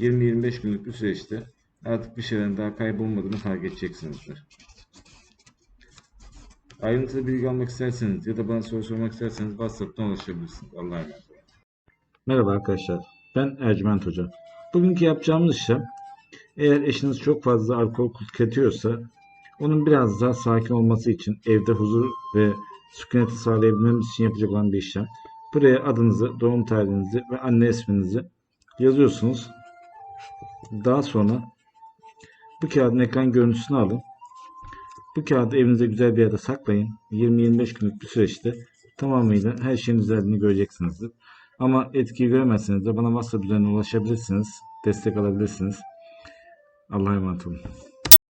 20-25 günlük bir süreçte artık bir şeylerin daha kaybolmadığını fark edeceksinizdir. Ayrıntılı bilgi almak isterseniz ya da bana soru sormak isterseniz WhatsApp'tan ulaşabilirsiniz. Allah'a emanet. Merhaba arkadaşlar. Ben Ercüment Hoca. Bugünkü yapacağımız işlem eğer eşiniz çok fazla alkol tüketiyorsa onun biraz daha sakin olması için evde huzur ve sükuneti sağlayabilmemiz için yapacak olan bir işlem. Buraya adınızı, doğum tarihinizi ve anne isminizi yazıyorsunuz. Daha sonra bu kağıdın ekran görüntüsünü alın. Bu kağıdı evinizde güzel bir yerde saklayın. 20-25 günlük bir süreçte tamamıyla her şeyin düzeldiğini göreceksinizdir. Ama etkiyi göremezseniz de bana WhatsApp üzerinden ulaşabilirsiniz. Destek alabilirsiniz. Allah'a emanet olun.